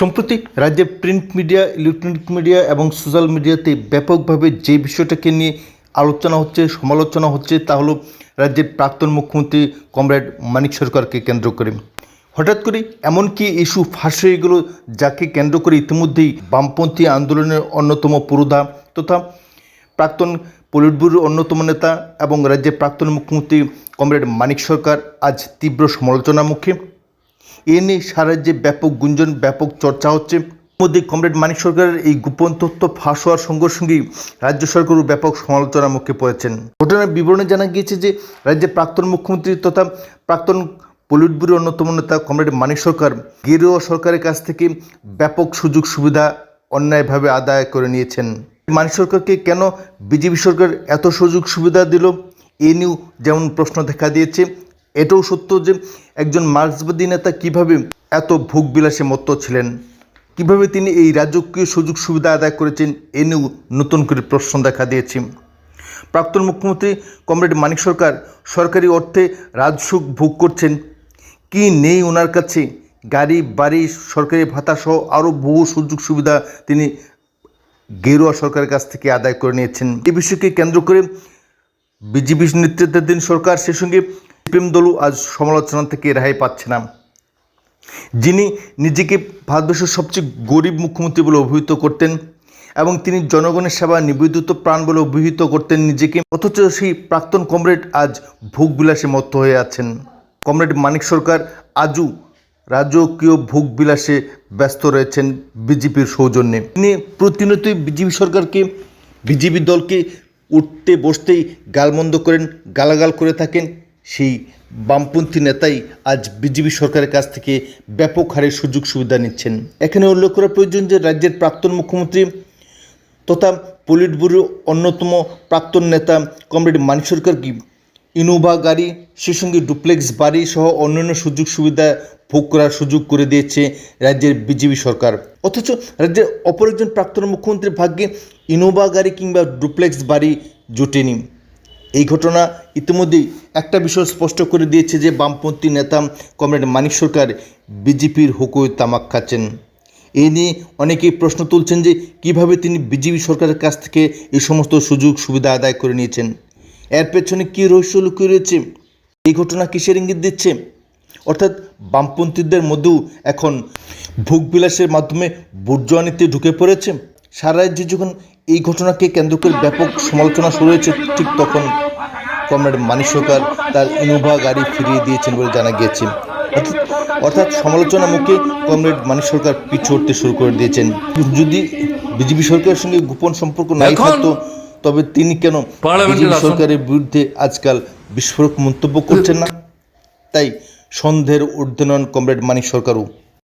সম্প্রতি রাজ্যে print media, electronic media এবং সোশ্যাল মিডিয়াতে ব্যাপকভাবে যে বিষয়টাকে নিয়ে আলোচনা হচ্ছে, সমালোচনা হচ্ছে, তা হলো রাজ্যের প্রাক্তন মুখ্যমন্ত্রী কমরেড মানিক সরকারকে কেন্দ্র করে। হঠাৎ করে এমনকি ইস্যু ফাঁস হয়ে গেল যাকে কেন্দ্র করে ইতিমধ্যেই বামপন্থী আন্দোলনের অন্যতম পুরোধা তথা প্রাক্তন পলিট ব্যুরোর অন্যতম নেতা এবং রাজ্যের প্রাক্তন মুখ্যমন্ত্রী কমরেড মানিক সরকার আজ তীব্র সমালোচনার মুখে এ নিয়ে সারা রাজ্যে ব্যাপক গুঞ্জন, ব্যাপক চর্চা হচ্ছে। মধ্যে কমরেড মানিক সরকারের এই গোপন তথ্য ফাঁস হওয়ার সঙ্গে সঙ্গেই রাজ্য সরকারও ব্যাপক সমালোচনার মুখে পড়েছেন। ঘটনার বিবরণে জানা গিয়েছে যে, রাজ্যের প্রাক্তন মুখ্যমন্ত্রী তথা প্রাক্তন পলিট ব্যুরোর অন্যতম নেতা কমরেড মানিক সরকার গেরুয়া সরকারের কাছ থেকে ব্যাপক সুযোগ সুবিধা অন্যায়ভাবে আদায় করে নিয়েছেন। মানিক সরকারকে কেন বিজেপি সরকার এত সুযোগ সুবিধা দিল? এ নিয়েও যেমন প্রশ্ন দেখা দিয়েছে এটাও সত্য যে একজন মার্ক্সবাদী নেতা কীভাবে এত ভোগবিলাসে মত্ত ছিলেন? কীভাবে তিনি এই রাজকীয় সুযোগ সুবিধা আদায় করেছেন এ নিয়েও নতুন করে প্রশ্ন দেখা দিয়েছে। প্রাক্তন মুখ্যমন্ত্রী কমরেড মানিক সরকার সরকারি অর্থে রাজসুখ ভোগ করছেন। কি নেই ওনার কাছে? গাড়ি, বাড়ি, সরকারি ভাতা সহ আরও বহু সুযোগ সুবিধা তিনি গেরুয়া সরকারের কাছ থেকে আদায় করে নিয়েছেন। এ বিষয়কে কেন্দ্র করে বিজেপি নেতৃত্বাধীন সরকার সে সঙ্গে প্রেম দলও আজ সমালোচনা থেকে রেহাই পাচ্ছে না। যিনি নিজেকে ভারতবর্ষের সবচেয়ে গরিব মুখ্যমন্ত্রী বলে অভিহিত করতেন এবং তিনি জনগণের সেবা নিবেদিত প্রাণ বলে অভিহিত করতেন নিজেকে, অথচ সেই প্রাক্তন কমরেড আজ ভোগবিলাসে মত্ত হয়ে আছেন। কমরেড মানিক সরকার আজও রাজকীয় ভোগবিলাসে ব্যস্ত রয়েছেন বিজেপির সৌজন্যে। তিনি প্রতিনিয়তই বিজেপি সরকারকে, বিজেপি দলকে উঠতে বসতেই গালমন্দ করেন, গালাগাল করে থাকেন। সেই বামপন্থী নেতাই আজ বিজেপি সরকারের কাছ থেকে ব্যাপক হারে সুযোগ সুবিধা নিচ্ছেন। এখানে উল্লেখ করা প্রয়োজন যে রাজ্যের প্রাক্তন মুখ্যমন্ত্রী তথা পলিট ব্যুরোর অন্যতম প্রাক্তন নেতা কমরেড মানিক সরকার কি ইনোভা গাড়ি সে সঙ্গে ডুপ্লেক্স বাড়ি সহ অন্যান্য সুযোগ সুবিধা ভোগ করার সুযোগ করে দিয়েছে রাজ্যের বিজেপি সরকার। অথচ রাজ্যের অপর একজন প্রাক্তন মুখ্যমন্ত্রীর ভাগ্যে ইনোভা গাড়ি কিংবা ডুপ্লেক্স বাড়ি জোটেনি। এই ঘটনা ইতিমধ্যেই একটা বিষয় স্পষ্ট করে দিয়েছে যে বামপন্থী নেতা কমরেড মানিক সরকার বিজেপির হুকুয় তামাক খাচ্ছেন। এ নিয়ে অনেকেই প্রশ্ন তুলছেন যে কীভাবে তিনি বিজেপি সরকারের কাছ থেকে এই সমস্ত সুযোগ সুবিধা আদায় করে নিয়েছেন। এর পেছনে কী রহস্য লুকিয়ে রয়েছে? এই ঘটনা কিসের ইঙ্গিত দিচ্ছে? অর্থাৎ বামপন্থীদের মধ্যেও এখন ভোগবিলাসের মাধ্যমে বুর্জোয়ানিতে ঢুকে পড়েছে? সারা রাজ্যে যখন এই ঘটনাকে কেন্দ্র করে ব্যাপক সমালোচনা শুরু হয়েছে ঠিক তখন কমরেড মানিক সরকার তার ইনোভা গাড়ি ফিরিয়ে দিয়েছেন বলে জানা গিয়েছে। অর্থাৎ সমালোচনা মুখে কমরেড মানিক সরকার পিছু হটতে শুরু করে দিয়েছেন। যদি বিজেপি সরকারের সঙ্গে গোপন সম্পর্ক নাই থাকতো তবে তিনি কেন বিজেপি সরকারের বিরুদ্ধে আজকাল বিস্ফোরক মন্তব্য করছেন না? তাই সন্দেহের ঊর্ধ্বে নন কমরেড মানিক সরকারও